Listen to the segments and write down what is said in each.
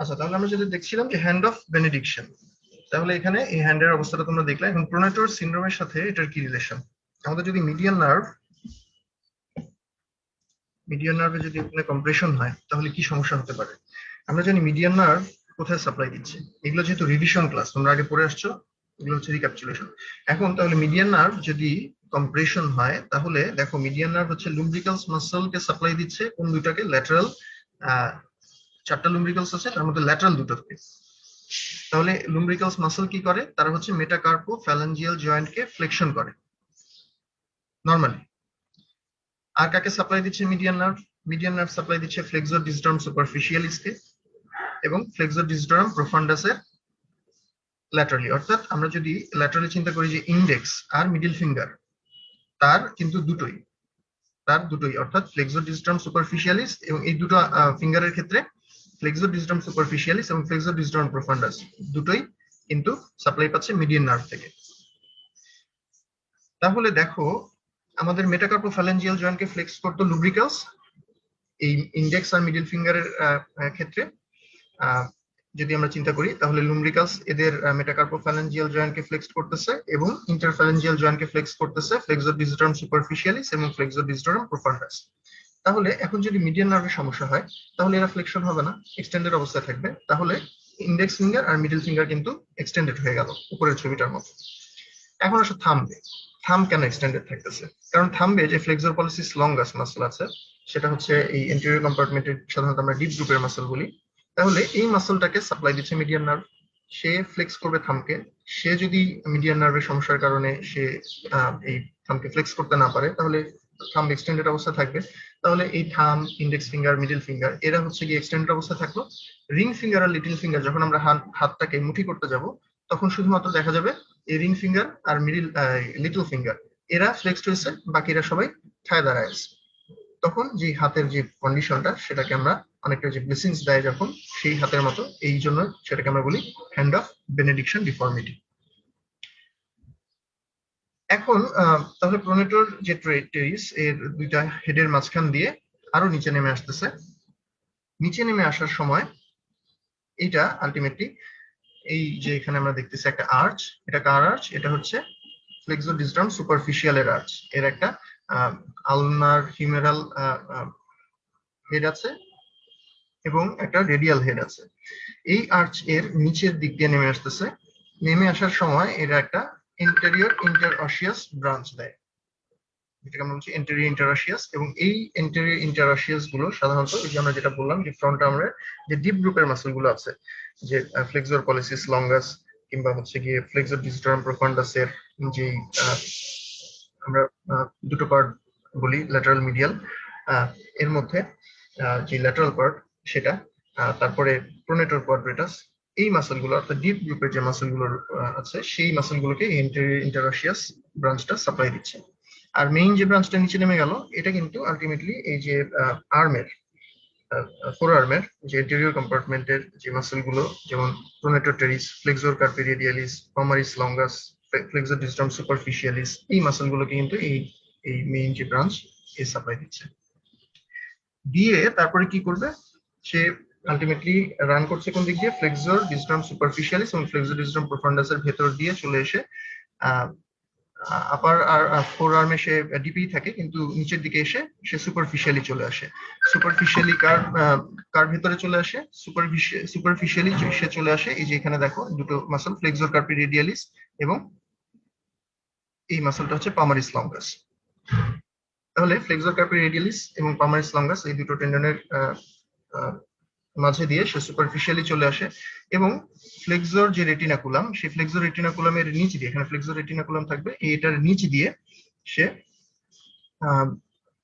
আচ্ছা তাহলে আমরা যেটা দেখছিলাম যে হ্যান্ড অফ বেনেডিকশন তাহলে এখানে এই হ্যান্ডের অবস্থাটা তোমরা দেখলে, এখন প্রোনেটর সিন্ড্রোমের সাথে এটার কি রিলেশন আমাদের যদি মিডিয়ান নার্ভ মিডিয়ান নার্ভে যদি এখানে কম্প্রেশন হয়, তাহলে কি সমস্যা হতে পারে? আমরা জানি মিডিয়ান নার্ভ কোথায় সাপ্লাই দিচ্ছে? এগুলো যেহেতু রিভিশন ক্লাস তোমরা আগে পড়ে আসছো, এগুলো হচ্ছে রিক্যাপচুলেশন এখন তাহলে মিডিয়ান নার্ভ যদি কম্প্রেশন হয়, তাহলে দেখো মিডিয়ান নার্ভ হচ্ছে লুম্ব্রিকালস মাসলকে সাপ্লাই দিচ্ছে, কোন দুটাকে ল্যাটারাল চারটা লুম্ব্রিকালস আছে, তার মধ্যে ল্যাটারাল দুটোকে তাহলে লুম্ব্রিকালস মাসল কি করে? তারা হচ্ছে মেটাকার্পো ফ্যালাঞ্জিয়াল জয়েন্টকে ফ্লেকশন করে। নরমালি আর কাকে সাপ্লাই দিচ্ছে? Median nerve median nerve supply দিচ্ছে ফ্লেক্সর ডিসড্রাম সুপারফিশিয়ালিসকে এবং ফ্লেক্সর ডিসড্রাম প্রোফান্ডাসের ল্যাটারালি অর্থাৎ আমরা যদি ল্যাটারালি চিন্তা করি যে ইন্ডেক্স আর মিডিল ফিঙ্গার তার কিন্তু দুটোই। তার দুটোই। অর্থাৎ ফ্লেক্সর ডিসড্রাম সুপারফিশিয়ালিস এবং এই দুটো ফিঙ্গারের ক্ষেত্রে ফ্লেক্সর ডিসড্রাম সুপারফিশিয়ালিস এবং ফ্লেক্সর ডিসড্রাম প্রোফান্ডাস দুটোই কিন্তু সাপ্লাই পাচ্ছে মিডিয়ান নার্ভ থেকে। তাহলে দেখো, আমাদের মেটাকার্পো ফ্যালেঞ্জিয়াল জয়েন্টকে ফ্লেক্স করতো লুব্রিকালস এই ইন্ডেক্স আর মিডিল ফিঙ্গারের ক্ষেত্রে। যদি আমরা চিন্তা করি, তাহলে লুম্ব্রিকালস এদের মেটাকার্পো ফ্যালেঞ্জিয়াল জয়েন্টকে ফ্লেক্স করতেছে এবং ইন্টারফ্যালেঞ্জিয়াল জয়েন্টকে ফ্লেক্স করতেছে ফ্লেক্সর ডিসড্রাম সুপারফিশিয়ালিস এবং ফ্লেক্সর ডিসড্রাম প্রোফান্ডাস তাহলে এখন যদি মিডিয়ান নার্ভের সমস্যা হয়, তাহলে এরা ফ্লেকশন হবে না এক্সটেন্ডেড অবস্থায় থাকবে। তাহলে ইন্ডেক্স ফিঙ্গার আর মিডল ফিঙ্গার কিন্তু এক্সটেন্ডেড হয়ে গেল, উপরের ছবিটার মতো। এখন আসলে থামবে থাম কেন এক্সটেন্ডেড থাকতেছে? কারণ থামবে যে ফ্লেক্সর পলিসিস লঙ্গাস মাসল আছে সেটা হচ্ছে এই এন্টেরিয়র কম্পার্টমেন্টের সাধারণত আমরা ডিপ গ্রুপের মাসল বলি। তাহলে এই মাসলটাকে সাপ্লাই দিচ্ছে মিডিয়ান নার্ভ সে ফ্লেক্স করবে থামকে সে যদি মিডিয়ান নার্ভের সমস্যার কারণে সে এই থামকে ফ্লেক্স করতে না পারে, তাহলে থাম এক্সটেন্ডেড অবস্থা থাকবে। তাহলে এই থাম ইন্ডেক্স ফিঙ্গার মিডল ফিঙ্গার এরা হচ্ছে কি এক্সটেন্ডেড অবস্থা থাকল। রিং ফিঙ্গার আর লিটল ফিঙ্গার যখন আমরা হাতটাকে মুঠি করতে যাব, তখন শুধুমাত্র দেখা যাবে এই রিং ফিঙ্গার আর মিডিল লিটল ফিঙ্গার এরা ফ্লেক্সড হয়েছে বাকিরা সবাই ঠায় দাঁড়ায় আছে। তখন যে হাতের যে কন্ডিশনটা সেটাকে আমরা অনেকটা যে ব্লেসিংস দেয় যখন, সেই হাতের মতো, এই জন্য সেটাকে আমরা বলি হ্যান্ড অফ বেনেডিকশন ডিফর্মিটি এখন তাহলে প্রোনেটর যে টেরিস এর দুইটা হেডের মাঝখান দিয়ে আরও নিচে নেমে আসতেছে। নিচে নেমে আসার সময় এইটা আলটিমেটলি এই যে এখানে আমরা দেখতেছি একটা আর্চ এটা কার আর্চ এটা হচ্ছে ফ্লেক্সো ডিসড্রাম সুপারফিশিয়াল এর আর্চ এর একটা আলনার হিমেরাল হেড আছে এবং একটা রেডিয়াল হেড আছে। এই আর্চ এর নিচের দিক দিয়ে নেমে আসতেছে। নেমে আসার সময় এটা একটা ইন্টেরিয়র ইন্টারঅসিয়াস ব্রাঞ্চ দেয়। যেটাকে আমরা বলছি এন্টেরিয়র ইন্টারঅসিয়াস এবং এই এন্টেরিয়র ইন্টারঅসিয়াসগুলো সাধারণত এই যে আমরা যেটা বললাম যে ফ্রন্ট আর্মের যে ডিপ গ্রুপের মাসলগুলো আছে, যে ফ্লেক্সর পলিসিস লঙ্গাস কিংবা হচ্ছে গিয়ে ফ্লেক্সর ডিজিটাম প্রোফান্ডাস এর যে আমরা দুটো পার্ট বলি ল্যাটারাল মিডিয়াল এর মধ্যে যে ল্যাটারাল পার্ট সেটা তারপরে প্রোনেটর কোয়াড্রেটাস এই মাসলগুলো অর্থাৎ ডিপ গ্রুপের যে মাসলগুলো আছে, সেই মাসল গুলোকে ইন্টারোশিয়াস ব্রাঞ্চটা সাপ্লাই দিচ্ছে। আর মেইন যে ব্রাঞ্চটা নিচে নেমে গেল, এটা কিন্তু আলটিমেটলি এই যে আর্মের ফোর আর্মের যে ইন্টেরিয়র কম্পার্টমেন্টের যে মাসলগুলো যেমন pronator teres flexor carpi radialis palmaris longus flexor digitorum superficialis এই মাসল গুলোকে কিন্তু এই এই মেইন যে ব্রাঞ্চ এ সাপ্লাই দিচ্ছে। দিয়ে তারপরে কি করবে? সে আলটিমেটলি রান করছে কোন দিক দিয়ে? ফ্লেক্সর ডিস্টাম সুপারফিশিয়ালিস এবং ফ্লেক্সর ডিস্টাম প্রোফান্ডাসের ভেতর দিয়ে চলে এসে আপার আর ফোর আর্মে সে ডিপি থাকে, কিন্তু নিচের দিকে এসে সে সুপারফিশিয়ালি চলে আসে। সুপারফিশিয়ালি কার কার ভেতরে চলে আসে? সুপারফিশিয়ালি সে চলে আসে, এই যে এখানে দেখো, দুটো মাসল ফ্লেক্সর কার্পি রেডিয়ালিস এবং এই মাসলটা হচ্ছে পামারিস লঙ্গাস তাহলে ফ্লেক্সর কার্পি রেডিয়ালিস এবং পামারিস লঙ্গাস এই দুটো টেন্ডনের মাঝে দিয়ে সে সুপারফিশিয়ালি চলে আসে এবং ফ্লেক্সর যে রেটিনাকুলাম সেই ফ্লেক্সর রেটিনাকুলামের নিচ দিয়ে, এখানে ফ্লেক্সর রেটিনাকুলাম থাকবে, এটার নিচ দিয়ে সে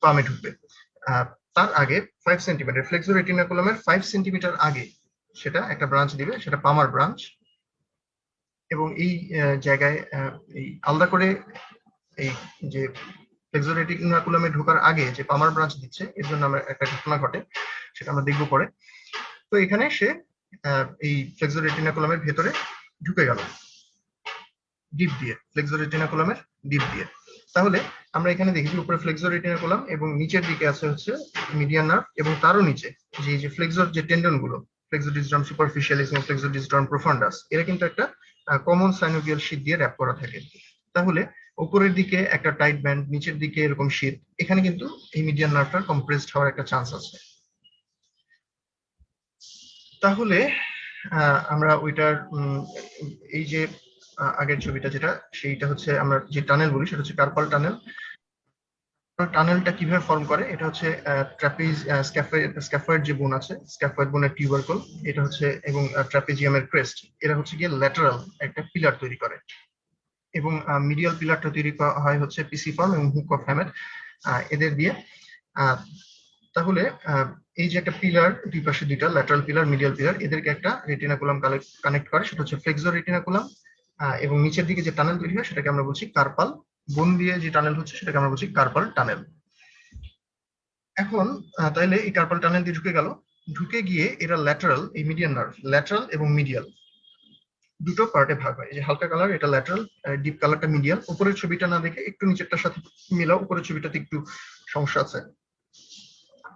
পামে ঢুকবে। তার আগে ফাইভ সেন্টিমিটার ফ্লেক্সর রেটিনাকুলামের ফাইভ সেন্টিমিটার আগে সেটা একটা ব্রাঞ্চ দিবে, সেটা পামার ব্রাঞ্চ এবং এই জায়গায় এই আলাদা করে এই যে ফ্লেক্সর রেটিনাকুলামে ঢোকার আগে যে পামার ব্রাঞ্চ দিচ্ছে, এর জন্য আমরা একটা ঘটনা ঘটে, সেটা আমরা দেখব পরে। তো এখানে সে এই ফ্লেক্সর রেটিনাকুলামের ভেতরে ঢুকে গেল। ডিপ দিয়ে ফ্লেক্সর রেটিনাকুলামের ডিপ দিয়ে। তাহলে আমরা এখানে দেখি উপরে ফ্লেক্সর রেটিনাকুলাম এবং নিচের দিকে আছে হচ্ছে মিডিয়ান নার্ভ এবং তারও নিচে যে যে ফ্লেক্সর যে টেন্ডনগুলো ফ্লেক্সোডিস্টন সুপারফিশিয়ালিস এবং ফ্লেক্সোডিস্টন প্রোফান্ডাস এরা কিন্তু একটা কমন সাইনোভিয়াল শীট দিয়ে র্যাপ করা থাকে। তাহলে উপরের দিকে একটা টাইট ব্যান্ড নিচের দিকে এরকম শীত এখানে কিন্তু এই মিডিয়ান নার্ভটার কম্প্রেসড হওয়ার একটা চান্স আছে। তাহলে আমরা ওইটার এই যে আগের ছবিটা যেটা, সেইটা হচ্ছে আমরা যে টানেল বলি, সেটা হচ্ছে কার্পাল টানেল। টানেলটা কীভাবে ফর্ম করে? এটা হচ্ছে ট্রাপিজ স্ক্যাফয়েড যে বোন আছে স্ক্যাফয়েড বোনের টিউবারকল এটা হচ্ছে, এবং ট্রাপিজিয়ামের ক্রেস্ট এরা হচ্ছে গিয়ে ল্যাটারাল একটা পিলার তৈরি করে। এবং মিডিয়াল পিলারটা তৈরি করা হয় হচ্ছে পিসি ফর্ম এবং হুক অফ হ্যামেট এদের দিয়ে। তাহলে এই যে একটা পিলার দুই পাশে দুইটা ল্যাটারাল পিলার মিডিয়াল পিলার এদেরকে একটা রেটিনাকুলাম কানেক্ট করে, সেটা হচ্ছে ফ্লেক্সো রেটিনাকুলাম এবং নিচের দিকে যে টানেল তৈরি হয়, সেটাকে আমরা বলছি কার্পাল বোন দিয়ে যে টানেল হচ্ছে, সেটাকে আমরা বলছি কার্পাল টানেল এখন তাইলে এই কার্পাল টানেল দিয়ে ঢুকে গেল। ঢুকে গিয়ে এরা ল্যাটারাল এই মিডিয়ান নার্ভ ল্যাটারাল এবং মিডিয়াল দুটো পার্টে ভাগ হয়। যে হালকা কালার এটা ল্যাটারাল ডিপ কালারটা মিডিয়াল উপরের ছবিটা না দেখে একটু নিচেরটার সাথে মিলাও, উপরের ছবিটাতে একটু সমস্যা আছে।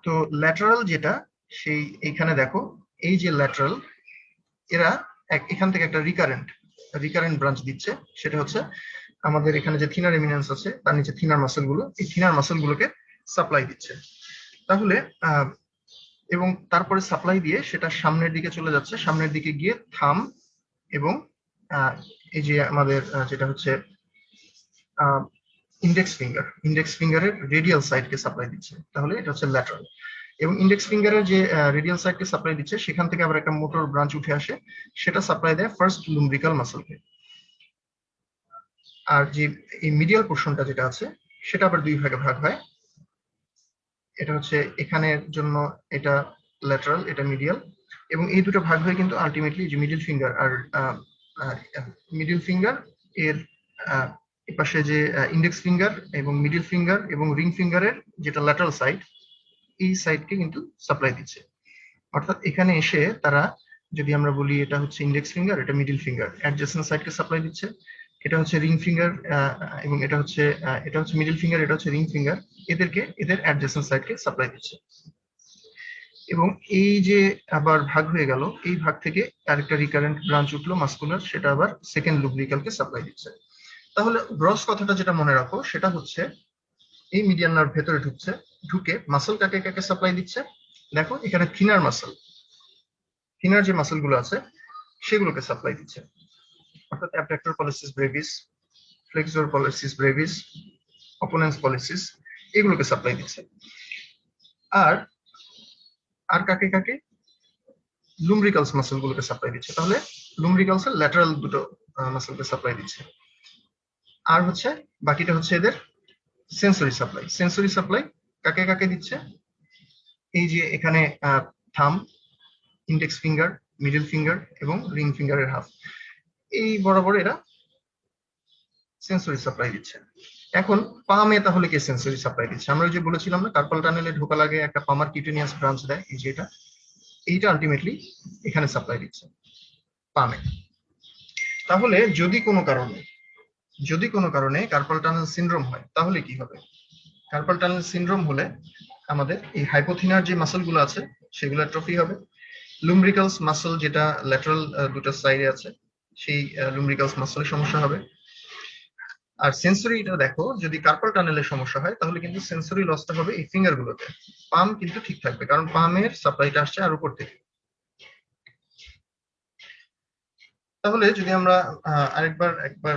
তো ল্যাটারাল যেটা, সেই এইখানে দেখো, এই যে ল্যাটারাল এরা এখান থেকে একটা রিকারেন্ট রিকারেন্ট ব্রাঞ্চ দিচ্ছে। সেটা হচ্ছে আমাদের এখানে যে থিনার এমিনেন্স আছে, তার নিচে থিনার মাসেলগুলো, এই থিনার মাসেল গুলোকে সাপ্লাই দিচ্ছে। তাহলে এবং তারপরে সাপ্লাই দিয়ে সেটা সামনের দিকে চলে যাচ্ছে। সামনের দিকে গিয়ে থাম এবং এই যে আমাদের যেটা হচ্ছে ইন্ডেক্স ফিঙ্গার ইন্ডেক্স ফিঙ্গারের রেডিয়াল সাইডকে সাপ্লাই দিচ্ছে, তাহলে এটা হচ্ছে ল্যাটারাল এবং ইন্ডেক্স ফিঙ্গারের যে রেডিয়াল সাইডকে সাপ্লাই দিচ্ছে, সেখান থেকে আবার একটা মোটর ব্রাঞ্চ উঠে আসে, সেটা সাপ্লাই দেয় ফার্স্ট লুম্ব্রিকাল মাসলকে আর যে, এই মিডিয়াল পোর্শনটা যেটা আছে, সেটা আবার দুই ভাগে ভাগ হয়। এটা হচ্ছে এখানের জন্য এটা ল্যাটারাল এটা মিডিয়াল এবং এই দুটো ভাগ হয়ে কিন্তু আলটিমেটলি যে মিডিল ফিঙ্গার আর মিডিল ফিঙ্গার এর পাশে যে ইন্ডেক্স ফিঙ্গার এবং মিডিল ফিঙ্গার এবং রিং ফিঙ্গারের যেটা ল্যাটারাল সাইড এই সাইডকে কিন্তু সাপ্লাই দিচ্ছে। অর্থাৎ এখানে এসে তারা, যদি আমরা বলি এটা হচ্ছে ইন্ডেক্স ফিঙ্গার এটা মিডিল ফিঙ্গার অ্যাডজাসেন্ট সাইডকে সাপ্লাই দিচ্ছে। এটা হচ্ছে রিং ফিঙ্গার এবং এটা হচ্ছে এটা হচ্ছে মিডিল ফিঙ্গার এটা হচ্ছে রিং ফিঙ্গার এদেরকে, এদের অ্যাডজাসেন্ট সাইডকে সাপ্লাই দিচ্ছে। এবং এই যে আবার ভাগ হয়ে গেল, এই ভাগ থেকে আরেকটা রিকারেন্ট ব্রাঞ্চ উঠল মাস্কুলার সেটা আবার সেকেন্ড লুব্রিকালকে সাপ্লাই দিচ্ছে। তাহলে গ্রস কথাটা যেটা মনে রাখো, সেটা হচ্ছে এই মিডিয়ান ভেতরে ঢুকছে, ঢুকে মাসল কাকে কাকে সাপ্লাই দিচ্ছে? দেখো, এখানে থিনার মাসল থিনার যে মাসলগুলো আছে, সেগুলোকে সাপ্লাই দিচ্ছে। অর্থাৎ abductor pollicis brevis flexor pollicis brevis opponens pollicis এগুলোকে সাপ্লাই দিচ্ছে। আর আর কাকে কাকে? লুমব্রিকালস মাসল গুলোকে সাপ্লাই দিচ্ছে। তাহলে লুমব্রিকালস এর ল্যাটারাল দুটো মাসলকে সাপ্লাই দিচ্ছে। আর হচ্ছে বাকিটা হচ্ছে এদের সেন্সরি সাপ্লাই সেন্সরি সাপ্লাই কাকে কাকে দিচ্ছে? এই যে এখানে thumb index finger middle finger এবং রিং ফিঙ্গারের হাফ এই বরাবর এরা সেন্সরি সাপ্লাই দিচ্ছে। এখন পামে তাহলে কে সেন্সরি সাপ্লাই দিচ্ছে? আমরা যে বলেছিলাম না কার্পাল টানেলে ঢোকা লাগে, একটা পামার কিউটেনিয়াস ব্রাঞ্চ দেয়, এই যে এটা, এইটা আলটিমেটলি এখানে সাপ্লাই দিচ্ছে পামে তাহলে যদি কোনো কারণে যদি কোনো কারণে কার্পাল টানেল সিনড্রোম হয়, তাহলে কি হবে? কার্পাল টানেল সিনড্রোম হলে আমাদের এই হাইপোথিনার যে মাসলগুলো আছে সেগুলো ট্রফি হবে। লুমব্রিকালস মাসল যেটা ল্যাটারাল দুটো সাইডে আছে, সেই লুমব্রিকালস মাসলের সমস্যা হবে। আর সেন্সরিটা দেখো, যদি কার্পাল টানেলের সমস্যা হয়, তাহলে কিন্তু সেন্সরি লসটা হবে এই ফিঙ্গার গুলোতে পাম কিন্তু ঠিক থাকবে, কারণ পামের সাপ্লাইটা আসছে আর উপর থেকে। তাহলে যদি আমরা আরেকবার, একবার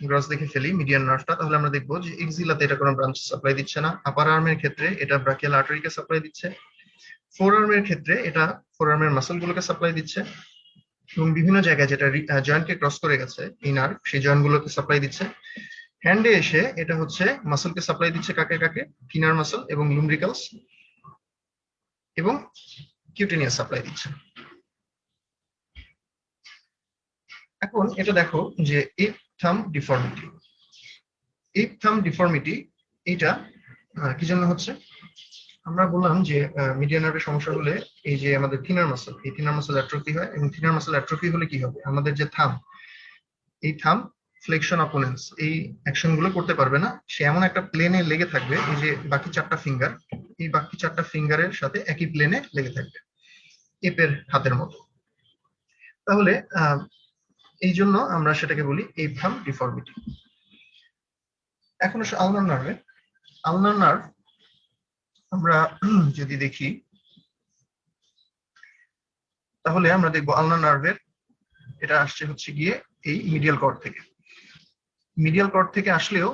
গ্রস দেখে ফেলি মিডিয়ান নার্ভটা তাহলে আমরা দেখব যে এক্সিলাতে এটা কোনো ব্রাঞ্চ সাপ্লাই দিচ্ছে না। আপার আর্মের ক্ষেত্রে এটা ব্রাকিয়াল আর্টারিকে সাপ্লাই দিচ্ছে। ফোর আর্মের ক্ষেত্রে এটা ফোর আর্মের মাসল গুলোকে সাপ্লাই দিচ্ছে। এবং বিভিন্ন জায়গায় যেটা জয়েন্টকে ক্রস করে গেছে এই নার্ভ সেই জয়েন্ট গুলোকে সাপ্লাই দিচ্ছে। হ্যান্ডে এসে এটা হচ্ছে মাসলকে সাপ্লাই দিচ্ছে কাকে কাকে? থিনার মাসল এবং লুমব্রিকালস এবং কিউটেনিয়াস সাপ্লাই দিচ্ছে। এখন এটা দেখো যে ইপ থাম ডিফর্মিটি ইপ থাম ডিফর্মিটি এটা কি জন্য হচ্ছে? আমরা বললাম যে মিডিয়া নার্ভের সমস্যা হলে এই যে আমাদের থিনার মাসল এই থিনার মাসল অ্যাট্রফি হয় এবং থিনার মাসল অ্যাট্রফি হলে কি হবে? আমাদের যে থাম এই থাম ফ্লেকশন অপোনেন্স এই অ্যাকশনগুলো করতে পারবে না। সে এমন একটা প্লেনে লেগে থাকবে, এই যে বাকি চারটা ফিঙ্গার এই বাকি চারটা ফিঙ্গারের সাথে একই প্লেনে লেগে থাকবে। এপের হাতের মতো। তাহলে এই জন্য আমরা সেটাকে বলি এপথাম ডিফর্মিটি এখন আলনার নার্ভে আলনার নার্ভ আমরা যদি দেখি, তাহলে আমরা দেখব আলনার নার্ভের এটা আসছে হচ্ছে গিয়ে এই মিডিয়াল কর্ড থেকে। মিডিয়াল কর্ড থেকে আসলেও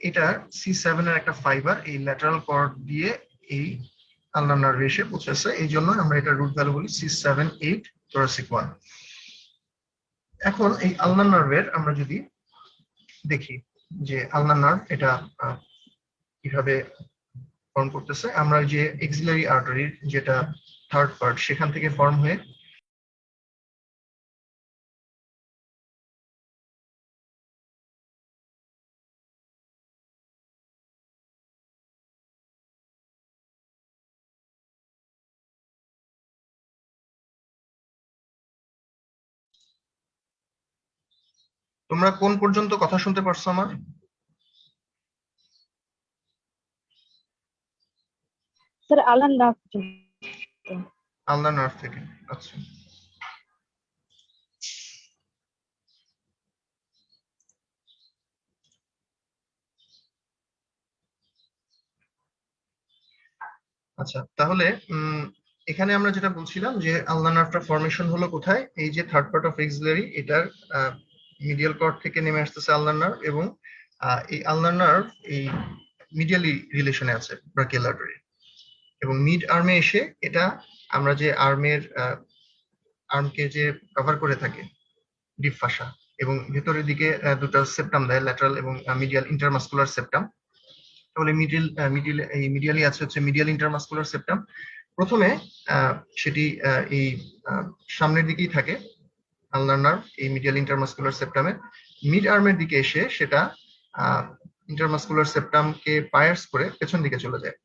এটা সি সেভেন এর একটা ফাইবার এই ল্যাটারাল কর্ড দিয়ে এই আলনার নার্ভে এসে পৌঁছেছে। এই জন্য আমরা এটা রুট ভ্যালু বলি C seven eight thoracic one এখন এই আলনা নার্ভের আমরা যদি দেখি যে আলনা নার্ভ এটা কীভাবে ফর্ম করতেছে, আমরা যে এক্সিলারি আর্টারির যেটা থার্ড পার্ট সেখান থেকে ফর্ম হয়ে তোমরা কোন পর্যন্ত কথা শুনতে পারছ আমার? স্যার নার্ভ থেকে। আচ্ছা। আচ্ছা তাহলে উম, এখানে আমরা যেটা বলছিলাম যে নার্ভটা ফর্মেশন হলো কোথায়? এই যে থার্ড পার্ট অফ এক্সিলারি এটার মিডিয়াল কর্ড থেকে নেমে আসতেছে আলনার নার্ভ এবং এই আলনার নার্ভ এই মিডিয়ালি রিলেশনে আছে ব্রাকিয়াল আর্টারি এবং মিড আর্মে এসে এটা আমরা যে আর্মের আর্মকে যে কভার করে থাকে ডিপ ফাসা এবং ভেতরের দিকে দুটো সেপ্টাম দেয় ল্যাটারাল এবং মিডিয়াল ইন্টারমাসকুলার সেপ্টাম তাহলে মিডিল মিডিল এই মিডিয়ালি আছে হচ্ছে মিডিয়াল ইন্টারমাসকুলার সেপ্টাম প্রথমে সেটি এই সামনের দিকেই থাকে আলনার নার্ভ এই মিডিয়াল ইন্টারমাসকুলার সেপ্টামে মিড আর্মের দিকে এসে সেটা ইন্টারমাসকুলার সেপ্টামকে পায়ার্স করে পেছন দিকে চলে যায়।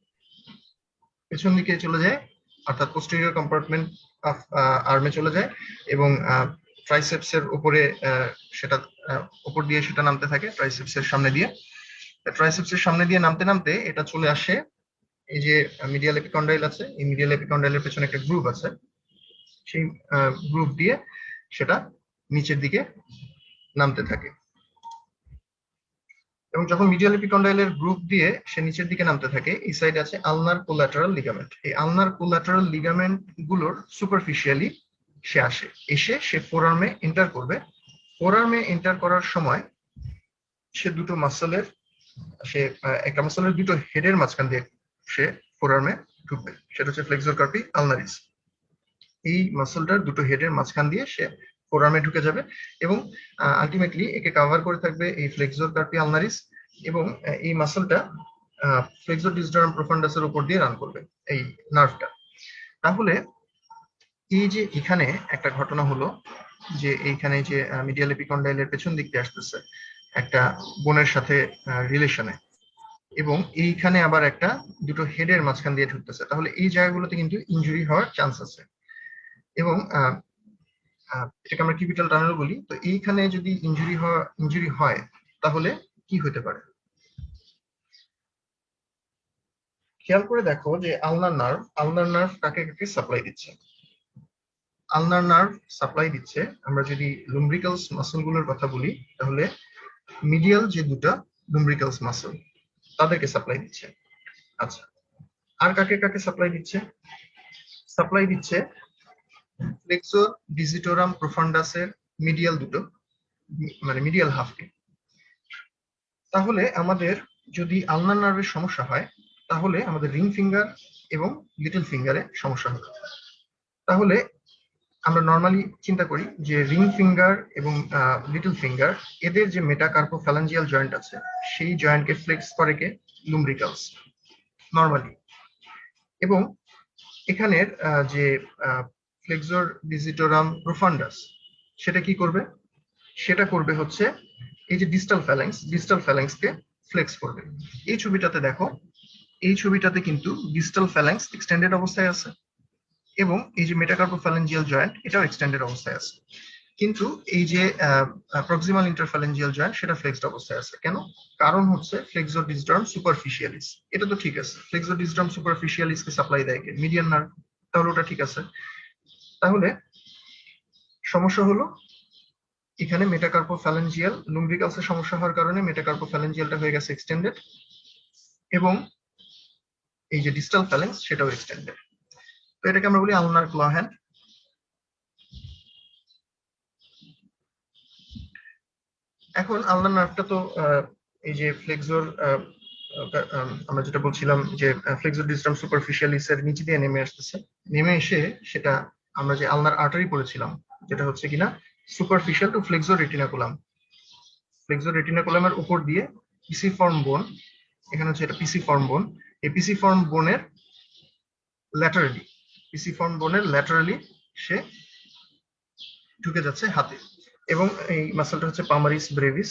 পেছন দিকে চলে যায়, অর্থাৎ পোস্টেরিয়র কম্পার্টমেন্ট অফ আর্মে চলে যায় এবং ট্রাইসেপস এর উপরে সেটা উপর দিয়ে সেটা নামতে থাকে ট্রাইসেপস এর সামনে দিয়ে। ট্রাইসেপস এর সামনে দিয়ে নামতে নামতে এটা চলে আসে, এই যে মিডিয়াল এপিকন্ডাইল আছে, এই মিডিয়াল এপিকন্ডাইলের পেছনে একটা গ্রুপ আছে। সেই গ্রুপ দিয়ে সেটা নিচের দিকে নামতে থাকে। এবং যখন মিডিয়াল এপিকন্ডাইলের গ্রুপ দিয়ে সে নিচের দিকে নামতে থাকে, এই সাইড আছে আলনার কোলাটারাল লিগামেন্ট এই আলনার কোলাটারাল লিগামেন্টগুলোর সুপারফিশিয়ালি সে আসে। এসে সে ফোরার্মে এন্টার করবে। ফোরার্মে এন্টার করার সময় সে দুটো মাসলের সে একটা মাসলের দুটো হেডের মাঝখান দিয়ে সে ফোরার্মে ঢুকবে। সেটা হচ্ছে ফ্লেক্সর কার্পি আলনারিস এই মাসলটার দুটো হেডের মাঝখান দিয়ে সে ফোরামে ঢুকে যাবে এবং আলটিমেটলি একে কভার করে থাকবে এই ফ্লেক্সর কার্পি আলনারিস এবং এই মাসলটা ফ্লেক্সর ডিসডারাম প্রোফান্ডাসের উপর দিয়ে রান করবে এই নার্ভটা তাহলে এই যে এখানে একটা ঘটনা হলো যে এইখানে যে মিডিয়াল এপিকন্ডাইলের পেছন দিক দিয়ে আসতেছে একটা বোনের সাথে রিলেশনে এবং এইখানে আবার একটা দুটো হেডের মাঝখান দিয়ে ঢুকতেছে। তাহলে এই জায়গাগুলোতে কিন্তু ইনজুরি হওয়ার চান্স আছে। এবং এটাকে আমরা কিপিটাল টানেল বলি। তো এইখানে যদি ইনজুরি হওয়া ইনজুরি হয়, তাহলে কি হতে পারে? খেয়াল করে দেখো যে আলনার নার্ভ আলনার নার্ভ কাকে কাকে সাপ্লাই দিচ্ছে? আলনার নার্ভ সাপ্লাই দিচ্ছে, আমরা যদি লুম্ব্রিকালস মাসলগুলোর কথা বলি, তাহলে মিডিয়াল যে দুটা লুম্ব্রিকালস মাসল তাদেরকে সাপ্লাই দিচ্ছে। আচ্ছা আর কাকে কাকে সাপ্লাই দিচ্ছে? সাপ্লাই দিচ্ছে ফ্লেক্সর ডিজিটোরাম প্রোফান্ডাসের মিডিয়াল দুটো মানে মিডিয়াল হাফকে তাহলে আমাদের যদি আলনার নার্ভের সমস্যা হয়, তাহলে আমাদের রিং ফিঙ্গার এবং লিটল ফিঙ্গারে সমস্যা হবে। তাহলে আমরা নর্মালি চিন্তা করি যে রিং ফিঙ্গার এবং লিটল ফিঙ্গার এদের যে মেটাকার্পোফ্যালাঞ্জিয়াল জয়েন্ট আছে, সেই জয়েন্টকে ফ্লেক্স করে কে? লুম্ব্রিকালস নর্মালি এবং এখানের যে ফ্লেক্সর ডিজিটোরাম প্রোফান্ডাস সেটা কি করবে? সেটা করবে হচ্ছে এই যে ডিস্টাল ফ্যালেন্স ডিস্টাল ফ্যালেন্সকে ফ্লেক্স করবে। এই ছবিটাতে দেখো, এই ছবিটাতে কিন্তু ডিস্টাল ফ্যালেন্স এক্সটেন্ডেড অবস্থায় আছে এবং এই যে মেটাকার্পোফ্যালেঞ্জিয়াল জয়েন্ট এটাও এক্সটেন্ডেড অবস্থায় আছে। কিন্তু এই যে প্রক্সিমাল ইন্টারফ্যালেঞ্জিয়াল জয়েন্ট সেটা ফ্লেক্সড অবস্থায় আছে। কেন? কারণ হচ্ছে ফ্লেক্সর ডিসডার্ম সুপারফিশিয়ালিস এটা তো ঠিক আছে। ফ্লেক্সর ডিসডার্ম সুপারফিশিয়ালিস কে সাপ্লাই দেয় মিডিয়ান নার্ভ তাহলে ওটা ঠিক আছে। তাহলে সমস্যা হলো, এখানে মেটাকার্পোফ্যালেঞ্জিয়াল লুম্ব্রিকালসের সমস্যা হওয়ার কারণে মেটাকার্পোফ্যালেঞ্জিয়ালটা হয়ে গেছে এক্সটেন্ডেড এবং এই যে ডিস্টাল ফ্যালেন্স সেটাও এক্সটেন্ডেড তো এটাকে আমরা বলি আলনার ক্ল হ্যান্ড এখন আলনার নার্ভটা তো এই যে ফ্লেক্সোর আমরা যেটা বলছিলাম যে ফ্লেক্সোর ডিস্টাম সুপারফিশিয়ালিস এর নিচে দিয়ে নেমে আসতেছে। নেমে এসে সেটা আমরা যে আলনার আর্টারি পড়েছিলাম, যেটা হচ্ছে কিনা superficial to flexor retinaculum flexor রেটিনাকুলামের উপর দিয়ে পিসি ফর্ম বোন এখানে হচ্ছে এটা পিসি ফর্ম বোন এই পিসি ফর্ম বোনের ল্যাটারালি পিসি ফর্ম বোনের ল্যাটারালি সে ঢুকে যাচ্ছে হাতে। এবং এই মাসলটা হচ্ছে পামারিস ব্রেভিস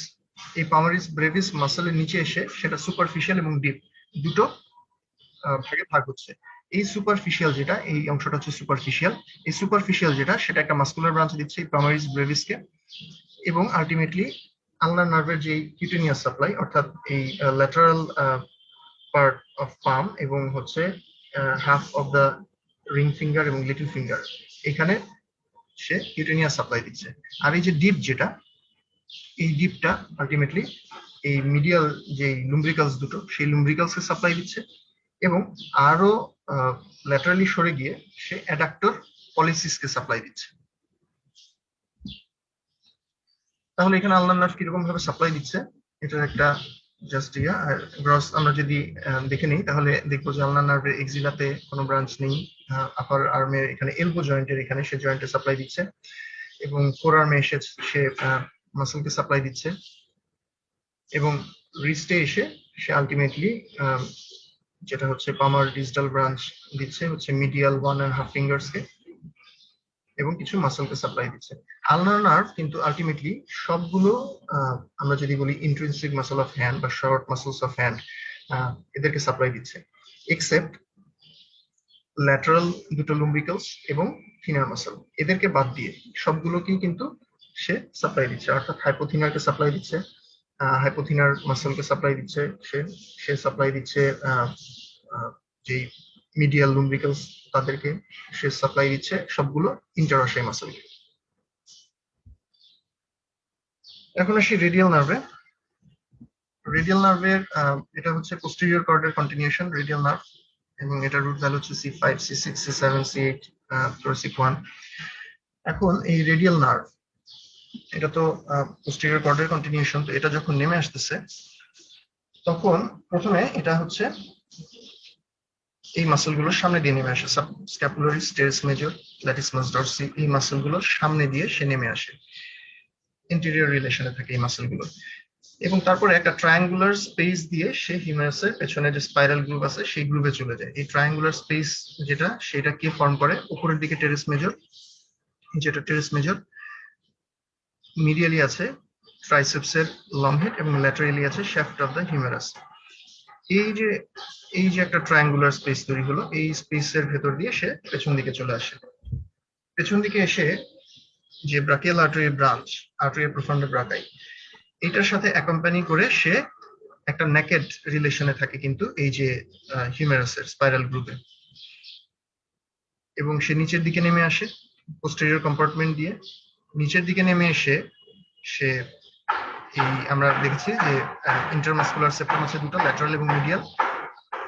এই পামারিস ব্রেভিস মাসলের নিচে এসে সেটা সুপারফিশিয়াল এবং ডিপ দুটো ভাগে ভাগ হচ্ছে। এই সুপারফিশিয়াল যেটা, এই অংশটা হচ্ছে সুপারফিশিয়াল এই সুপারফিশিয়াল যেটা, সেটা একটা মাস্কুলার ব্রাঞ্চ দিচ্ছে, এই পামারিস ব্রেভিসকে এবং আলটিমেটলি আলনার নার্ভের যে কিউটেনিয়াস সাপ্লাই অর্থাৎ এই ল্যাটারাল পার্ট অফ পাম এবং হচ্ছে half of the ring finger এবং লিটল ফিঙ্গার এখানে সে কিউটেনিয়াস সাপ্লাই দিচ্ছে। আর এই যে ডিপ যেটা, এই ডিপটা আলটিমেটলি এই মিডিয়াল যে লুম্ব্রিকালস দুটো, সেই লুম্ব্রিকালসকে সাপ্লাই দিচ্ছে। এবং আরও ল্যাটারালি সরে গিয়ে সে অ্যাডাক্টর পলিসিসকে সাপ্লাই দিচ্ছে। তাহলে এখানে আল্লাহ নার্ভ কীরকম ভাবে সাপ্লাই দিচ্ছে? এটার একটা জাস্ট ইয়া, আর গ্রস আমরা যদি দেখে নিই, তাহলে দেখব যে আলনার নার্ভের এক্সিলাতে কোনো ব্রাঞ্চ নেই আপার আর্মের এখানে এলবো জয়েন্টের এখানে সে জয়েন্টে সাপ্লাই দিচ্ছে, এবং ফোর আর্মে এসে সে মাসলকে সাপ্লাই দিচ্ছে, এবং রিস্টে এসে সে আলটিমেটলি যেটা হচ্ছে পামার ডিজিটাল ব্রাঞ্চ দিচ্ছে, হচ্ছে মিডিয়াল ওয়ান অ্যান্ড হাফ ফিঙ্গার্সকে এবং কিছু মাসলকে সাপ্লাই দিচ্ছে। আলনার নার্ভ কিন্তু আলটিমেটলি সবগুলো আমরা যদি বলি ইন্ট্রিনসিক মাসল অফ হ্যান্ড বা শর্ট মাসলস অফ হ্যান্ড এদেরকে সাপ্লাই দিচ্ছে। এক্সেপ্ট ল্যাটারাল দুটো লুম্বিকালস এবং থিনার মাসল এদেরকে বাদ দিয়ে সবগুলোকেই কিন্তু সে সাপ্লাই দিচ্ছে, অর্থাৎ হাইপোথিনারকে সাপ্লাই দিচ্ছে। হাইপোথিনার মাসলকে সাপ্লাই দিচ্ছে, সে সে সাপ্লাই দিচ্ছে যেই মিডিয়াল লুম্বিকালস তাদেরকে সে সাপ্লাই দিচ্ছে সবগুলো ইন্টারঅসাই মাসলকে এখন আসি রেডিয়াল নার্ভে রেডিয়াল নার্ভের এটা হচ্ছে পোস্টেরিয়র কর্ডের কন্টিনিউশন রেডিয়াল নার্ভ এবং এটা রুট ভ্যালু হচ্ছে C five C six C seven C eight thoracic one এখন এই রেডিয়াল নার্ভ এটা তো পোস্টেরিয়র কর্ডের কন্টিনিউশন তো এটা যখন নেমে আসতেছে, তখন প্রথমে এটা হচ্ছে এই মাসলগুলোর সামনে দিয়ে নেমে আসে scapularis teres major latissimus dorsi এই মাসলগুলোর সামনে দিয়ে সে নেমে আসে ইন্টেরিয়র রিলেশনে থাকে এই মাসলগুলো এবং তারপরে একটা ট্রায়াঙ্গুলার স্পেস দিয়ে সে হিউম্যাসের পেছনে যে স্পাইরাল গ্রুপ আছে, সেই গ্রুপে চলে যায়। এই ট্রায়াঙ্গুলার স্পেস যেটা সেটা কে ফর্ম করে, উপরের দিকে টেরেস মেজর যেটা টেরেস মেজর মিডিয়ালি আছে ট্রাইসেপসের লং হেড এবং ল্যাটারালি আছে শ্যাফট অফ দ্য হিউমেরাস এই যে এই যে একটা ট্রায়াঙ্গুলার স্পেস তৈরি হলো, এই স্পেসের ভেতর দিয়ে সে পেছন দিকে চলে আসে। পেছন দিকে এসে যে brachial artery branch artery profunda brachii এটার সাথে অ্যাকম্পানি করে সে একটা নেকেড রিলেশনে থাকে কিন্তু এই যে হিউমেরাসের স্পাইরাল গ্রুপে এবং সে নিচের দিকে নেমে আসে পোস্টেরিয়র কম্পার্টমেন্ট দিয়ে। নিচের দিকে নেমে এসে সে এই আমরা দেখেছি যে ইন্টারমাসকুলার সেপ্টাম আছে দুটো ল্যাটারাল এবং মিডিয়াল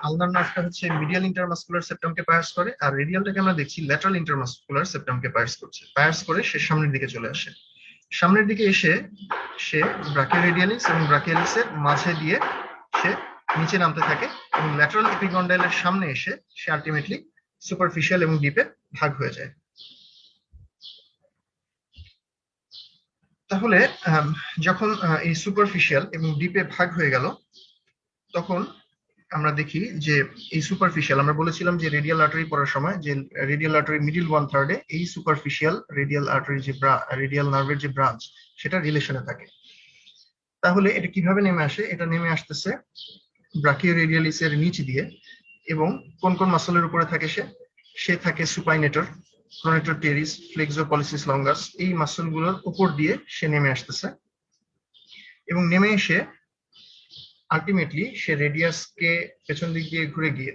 আলনার নার্ভটা হচ্ছে মিডিয়াল ইন্টারমাসকুলার সেপ্টামকে পায়ার্স করে, আর রেডিয়ালটাকে আমরা দেখছি ল্যাটারাল ইন্টারমাসকুলার সেপ্টামকে পায়ার্স করছে। পায়ার্স করে সে সামনের দিকে চলে আসে। সামনের দিকে এসে সে ব্রাকিওরেডিয়ালিস এবং ব্রাকিয়ালিসের মাঝে দিয়ে সে নিচে নামতে থাকে এবং ল্যাটারাল এপিগন্ডাইলের সামনে এসে সে আলটিমেটলি সুপারফিশিয়াল এবং ডিপে ভাগ হয়ে যায়। তাহলে যখন এই সুপারফিশিয়াল এবং ডিপে ভাগ হয়ে গেল, তখন আমরা দেখি যে এই সুপারফিশিয়াল আমরা বলেছিলাম যে রেডিয়াল আর্টারি পড়ার সময়, যে রেডিয়াল আর্টারি মিডিল ওয়ান থার্ডে এই সুপারফিশিয়াল রেডিয়াল আর্টারি যে রেডিয়াল নার্ভের যে ব্রাঞ্চ সেটা রিলেশনে থাকে। তাহলে এটা কীভাবে নেমে আসে? এটা নেমে আসতেছে ব্রাকিও রেডিয়ালিস এর নিচ দিয়ে এবং কোন কোন মাসলের উপরে থাকে সে? সে থাকে supinator pronator teres flexor pollicis longus এই মাসলগুলোর উপর দিয়ে সে নেমে আসতেছে। এবং নেমে এসে আলটিমেটলি সে রেডিয়াসকে পেছন দিক দিয়ে ঘুরে গিয়ে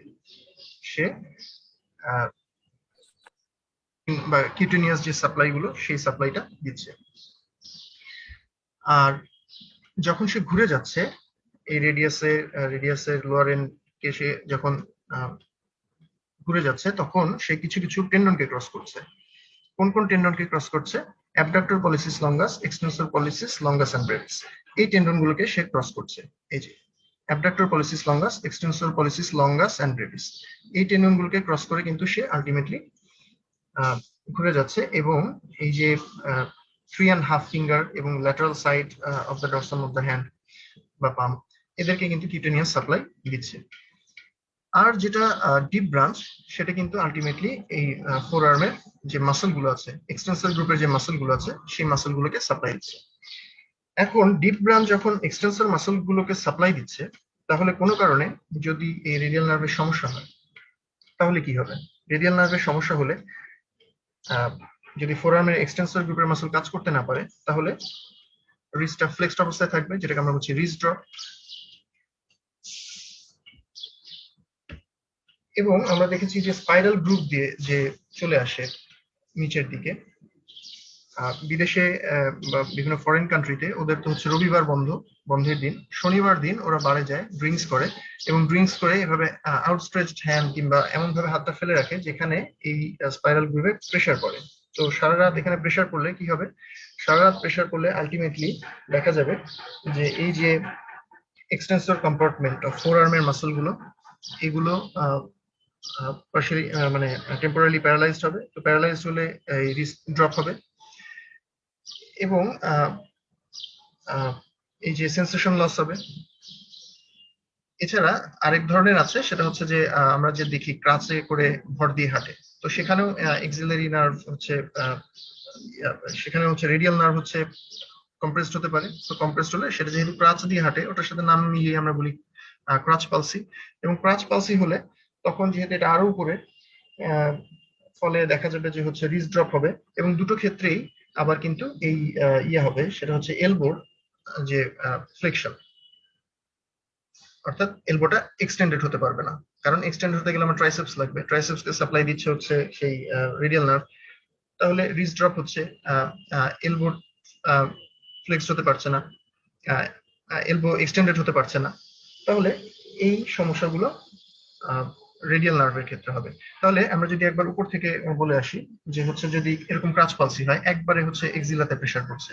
সে বা কিউটেনিয়াস যে সাপ্লাই গুলো সেই সাপ্লাইটা দিচ্ছে। আর যখন সে ঘুরে যাচ্ছে, এই রেডিয়াসে রেডিয়াসের লোয়ার এন্ড কে সে যখন ঘুরে যাচ্ছে, তখন সে কিছু কিছু টেন্ডনকে ক্রস করছে। কোন কোন টেন্ডনকে ক্রস করছে? Abductor pollicis longus extensor pollicis longus and brevis এই টেন্ডন গুলোকে সে ক্রস করছে। এই যে abductor pollicis longus extensor pollicis longus and brevis এই টেন্ডন গুলোকে ক্রস করে কিন্তু সে আলটিমেটলি ঘুরে যাচ্ছে এবং এই যে থ্রি অ্যান্ড হাফ ফিঙ্গার এবং lateral side of the dorsum of the hand বা পাম এদেরকে কিন্তু কিউটেনিয়াস সাপ্লাই দিচ্ছে। আর যেটা ডিপ ব্রাঞ্চ সেটা কিন্তু আলটিমেটলি এই ফোর আর্মের যে মাসলগুলো আছে এক্সটেন্সর গ্রুপের যে মাসলগুলো আছে, সেই মাসল গুলোকে সাপ্লাই দিচ্ছে। এখন ডিপ ব্রাঞ্চ যখন এক্সটেন্সর মাসল গুলোকে সাপ্লাই দিচ্ছে, তাহলে কোনো কারণে যদি এই রেডিয়াল নার্ভের সমস্যা হয়, তাহলে কি হবে? রেডিয়াল নার্ভের সমস্যা হলে যদি ফোর আর্মের এক্সটেন্সর গ্রুপের মাসল কাজ করতে না পারে, তাহলে রিস্টটা ফ্লেক্সড অবস্থায় থাকবে, যেটাকে আমরা বলছি রিস্ট ড্রপ এবং আমরা দেখেছি যে স্পাইরাল গ্রুপ দিয়ে, যে চলে আসে নিচের দিকে বিদেশে বিভিন্ন ফরেন কান্ট্রিতে ওদের তো হচ্ছে রবিবার বন্ধ, বন্ধের দিন। শনিবার দিন ওরা বারে যায় ড্রিঙ্কস করে এবং ড্রিঙ্কস করে এভাবে আউটস্ট্রেচড হ্যান্ড কিংবা এমন ভাবে হাতটা ফেলে রাখে যেখানে এই স্পাইরাল গ্রুপে প্রেসার পড়ে। তো সারা রাত এখানে প্রেসার পড়লে কি হবে? সারা রাত প্রেসার পড়লে আলটিমেটলি দেখা যাবে যে এই যে এক্সটেন্সর কম্পার্টমেন্ট অফ ফোর আর্মের মাসলগুলো, এগুলো পার্শালি মানে টেম্পোরারি প্যারালাইজড হবে। তো প্যারালাইজড হলে রিস্ক ড্রপ হবে। এবং আহ, আহ, এই যে সেন্সেশন লস হবে। এছাড়া আরেক ধরনের আছে সেটা হচ্ছে যে আহ, আমরা যে দেখি ক্রাচে করে ভর দিয়ে হাঁটে। তো সেখানেও এক্সিলারি নার্ভ হচ্ছে আহ, সেখানে হচ্ছে রেডিয়াল নার্ভ হচ্ছে কম্প্রেসড হতে পারে। তো কম্প্রেসড হলে সেটা যেহেতু ক্রাচ দিয়ে হাঁটে ওটার সাথে নাম মিলিয়ে আমরা বলি ক্রাচ পালসি এবং ক্রাচ পালসি হলে তখন যেহেতু এটা আরও উপরে ফলে দেখা যাবে যে হচ্ছে রিস ড্রপ হবে এবং দুটো ক্ষেত্রেই আবার কিন্তু এই ইয়ে হবে, সেটা হচ্ছে এলবোর যে ফ্লেকশন অর্থাৎ এলবোটা এক্সটেন্ডেড হতে পারবে না। কারণ এক্সটেন্ড হতে গেলে আমার ট্রাইসেপস লাগবে। ট্রাইসেপস কে সাপ্লাই দিচ্ছে হচ্ছে সেই রেডিয়াল নার্ভ তাহলে রিস ড্রপ হচ্ছে এলবো ফ্লেক্স হতে পারছে না এলবো এক্সটেন্ডেড হতে পারছে না। তাহলে এই সমস্যাগুলো রেডিয়াল নার্ভের ক্ষেত্রে হবে। তাহলে আমরা যদি একবার উপর থেকে বলে আসি যে হচ্ছে যদি এরকম ক্রাচ পালসি হয়, একবারে হচ্ছে এক্সিলাতে প্রেসার পড়ছে,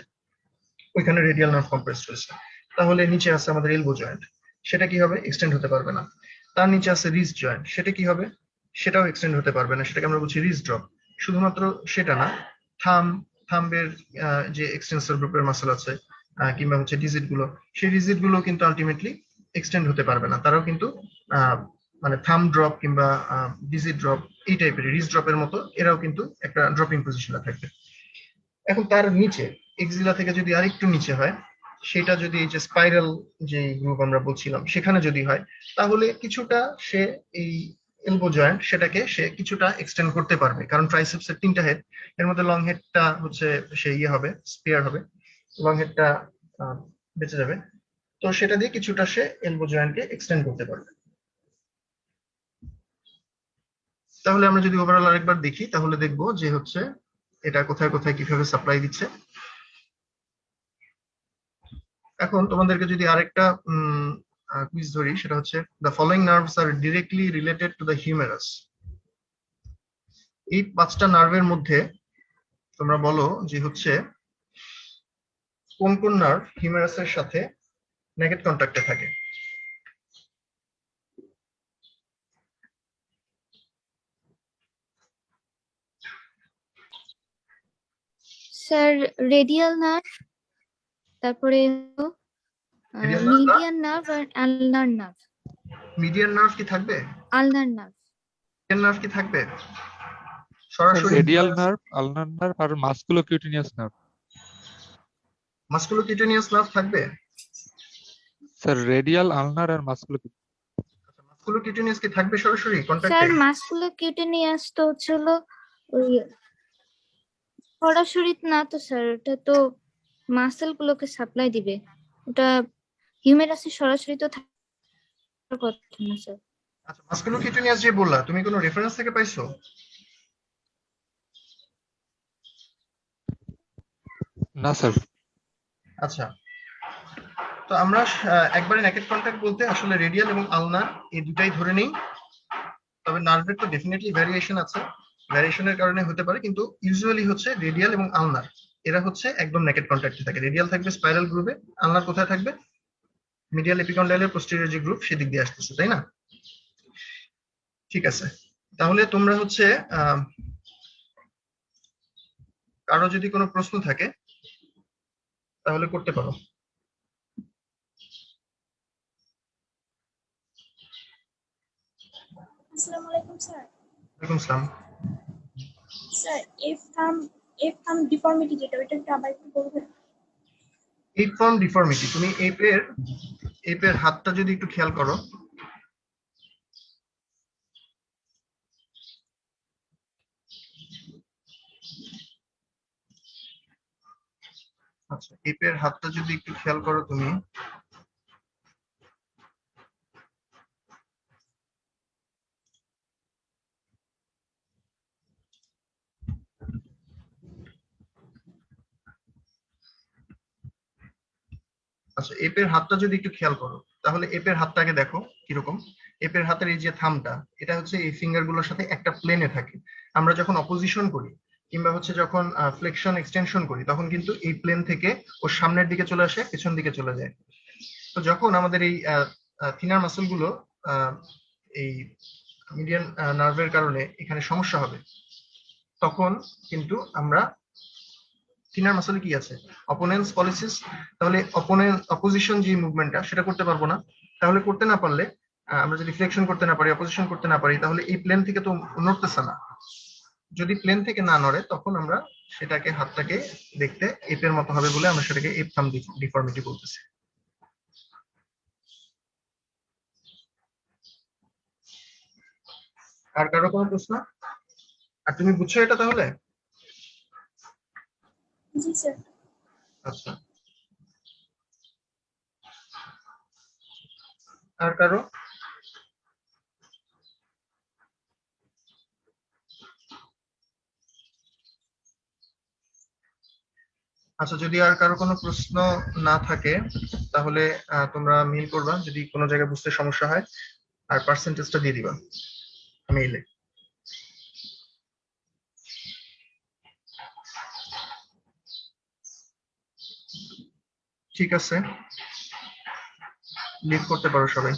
ওইখানে রেডিয়াল নার্ভ কম্প্রেস হয়েছে। তাহলে নিচে আছে আমাদের এলবো জয়েন্ট সেটা কি হবে? এক্সটেন্ড হতে পারবে না। তার নিচে আছে রিস জয়েন্ট সেটা কি হবে? সেটাও এক্সটেন্ড হতে পারবে না, সেটাকে আমরা বলছি রিস ড্রপ শুধুমাত্র সেটা না, থাম, থাম্বের যে এক্সটেন্সর গ্রুপের মাসল আছে কিংবা হচ্ছে ডিজিটগুলো, সেই ডিজিটগুলো কিন্তু আলটিমেটলি এক্সটেন্ড হতে পারবে না। তারাও কিন্তু মানে থাম ড্রপ কিংবা ডিজি ড্রপ এই টাইপের রিস ড্রপের মতো, এরাও কিন্তু একটা ড্রপিং পজিশনে থাকবে। এখন তার নিচে এক্সিলা থেকে যদি আরেকটু নিচে হয়, সেটা যদি এই যে স্পাইরাল যে গ্রুপ আমরা বলছিলাম, সেখানে যদি হয়, তাহলে কিছুটা সে এই এলবো জয়েন্ট সেটাকে সে কিছুটা এক্সটেন্ড করতে পারবে। কারণ ট্রাইসেপস এর তিনটা হেড এর মধ্যে লং হেডটা হচ্ছে সে ইয়ে হবে স্পেয়ার হবে লং হেডটা বেঁচে যাবে। তো সেটা দিয়ে কিছুটা সে এলবো জয়েন্টকে এক্সটেন্ড করতে পারবে। তাহলে আমরা যদি ওভারঅল আরেকবার দেখি, তাহলে দেখব যে হচ্ছে এটা কোথায় কোথায় কীভাবে সাপ্লাই দিচ্ছে। এখন তোমাদেরকে যদি আরেকটা কুইজ ধরি, সেটা হচ্ছে the following nerves are directly related to the humerus এই পাঁচটা নার্ভের মধ্যে তোমরা বলো যে হচ্ছে কোন কোন নার্ভ হিউমেরাসের সাথে নেগেট কন্ট্যাক্টে থাকে। স্যার রেডিয়াল নার্ভ তারপরে? মিডিয়ান নার্ভ আর আলনার নার্ভ। মিডিয়ান নার্ভ কি থাকবে? Ulnar nerve. মিডিয়ান নার্ভ কি থাকবে? সরাসরি রেডিয়াল নার্ভ আলনার নার্ভ আর মাসকুলোকিউটিনিয়াস নার্ভ। মাসকুলোকিউটেনিয়াস নার্ভ থাকবে? স্যার রেডিয়াল আলনার আর মাসকুলো মাসকুলোকিউটেনিয়াস কি থাকবে সরাসরি? স্যার কন্ট্যাক্টে মাসকুলার কিউটেনিয়াস তো হচ্ছে হলো ওই সরাসরি না তো স্যার ওটা তো মাসেল গুলোকে সাপ্লাই দিবে। ওটা হিউমেরাসে সরাসরি তো থাকার কথা না স্যার। আচ্ছা মাসকুলোকিউটিনিয়াস যে বললা তুমি কোনো রেফারেন্স থেকে পাইছো? না স্যার। আচ্ছা। তো আমরা একবারে ন্যাকেট কন্ট্যাক্ট বলতে আসলে রেডিয়াল এবং আলনার এই দুটাই ধরে নেই। তবে নার্ভের তো ডেফিনেটলি ভ্যারিয়েশন আছে। ভ্যারিয়েশনের কারণে হতে পারে কিন্তু ইউজুয়ালি হচ্ছে রেডিয়াল এবং আলনার এরা হচ্ছে একদম নেকেট কন্ট্যাক্টে থাকে। রেডিয়াল থাকবে স্পাইরাল গ্রুপে আলনার কোথায় থাকবে? মিডিয়াল এপিকন্ডাইলের পোস্টেরিয়র যে গ্রুপ সেদিক দিয়ে আসতেছে তাই না? ঠিক আছে। তাহলে তোমরা হচ্ছে কারও যদি কোনো প্রশ্ন থাকে তাহলে করতে পারো। আসসালামু আলাইকুম স্যার। ওয়ালাইকুম আসসালাম। Sir ape thumb ape thumb deformity যেটা, ওইটা একটু আবার এইপ ফর্ম ডিফর্মিটি তুমি এইপের এইপের হাতটা যদি একটু খেয়াল করো। আচ্ছা এইপের হাতটা যদি একটু খেয়াল করো তুমি। আচ্ছা এপের হাতটা যদি একটু খেয়াল করো, তাহলে এপের হাতটাকে দেখো কীরকম। এপের হাতের এই যে থামটা, এটা হচ্ছে এই ফিঙ্গারগুলোর সাথে একটা প্লেনে থাকে। আমরা যখন অপোজিশন করি কিংবা হচ্ছে যখন ফ্লেকশন এক্সটেনশন করি, তখন কিন্তু এই প্লেন থেকে ওর সামনের দিকে চলে আসে, পেছন দিকে চলে যায়। তো যখন আমাদের এই থিনার মাসেলগুলো এই মিডিয়ান নার্ভের কারণে এখানে সমস্যা হবে, তখন কিন্তু আমরা থিনার মাসেলে কি আছে? অপোনেন্স পলিসিস তাহলে অপোনেন্ট অপোজিশন যে মুভমেন্টটা সেটা করতে পারব না। তাহলে করতে না পারলে আমরা যদি ফ্লেকশন করতে না পারি অপোজিশন করতে না পারি, তাহলে এই প্লেন থেকে তো নড়তেছে না। যদি প্লেন থেকে না নড়ে, তখন আমরা সেটাকে, হাতটাকে দেখতে এপের মতো হবে বলে আমরা সেটাকে এপ থাম ডিফর্মিটি বলতেছি। আর কারও কোনো প্রশ্ন? আর তুমি বুঝছ এটা তাহলে? আচ্ছা। আর কারও? আচ্ছা যদি আর কারও কোনো প্রশ্ন না থাকে, তাহলে তোমরা মেইল করবা। যদি কোনো জায়গায় বুঝতে সমস্যা হয়, আর পার্সেন্টেজটা দিয়ে দিবা মেইলে ঠিক আছে? লিভ করতে পারো সবাই।